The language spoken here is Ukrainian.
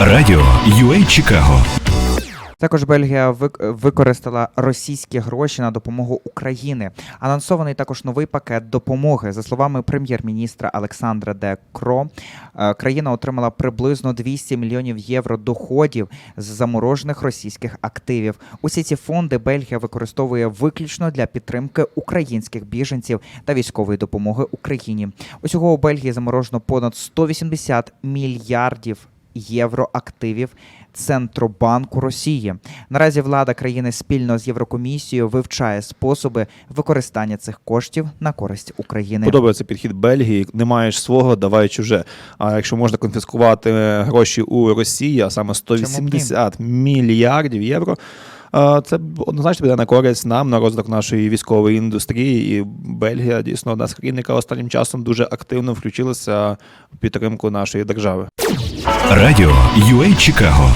Радіо UA Чикаго Також Бельгія вик- використала російські гроші на допомогу Україні. Анонсований також новий пакет допомоги. За словами прем'єр-міністра Олександра Де Кро, е, країна отримала приблизно 200 мільйонів євро доходів з заморожених російських активів. Усі ці фонди Бельгія використовує виключно для підтримки українських біженців та військової допомоги Україні. Усього у Бельгії заморожено понад 180 мільярдів євро активів Центробанку Росії. Наразі влада країни спільно з Єврокомісією вивчає способи використання цих коштів на користь України. Подобається підхід Бельгії. Не маєш свого, давай чуже. А якщо можна конфіскувати гроші у Росії, а саме 180 мільярдів євро. Це однозначно буде на користь нам на розвиток нашої військової індустрії. І Бельгія дійсно одна з країн, яка останнім часом дуже активно включилася в підтримку нашої держави. Радіо UA Чикаго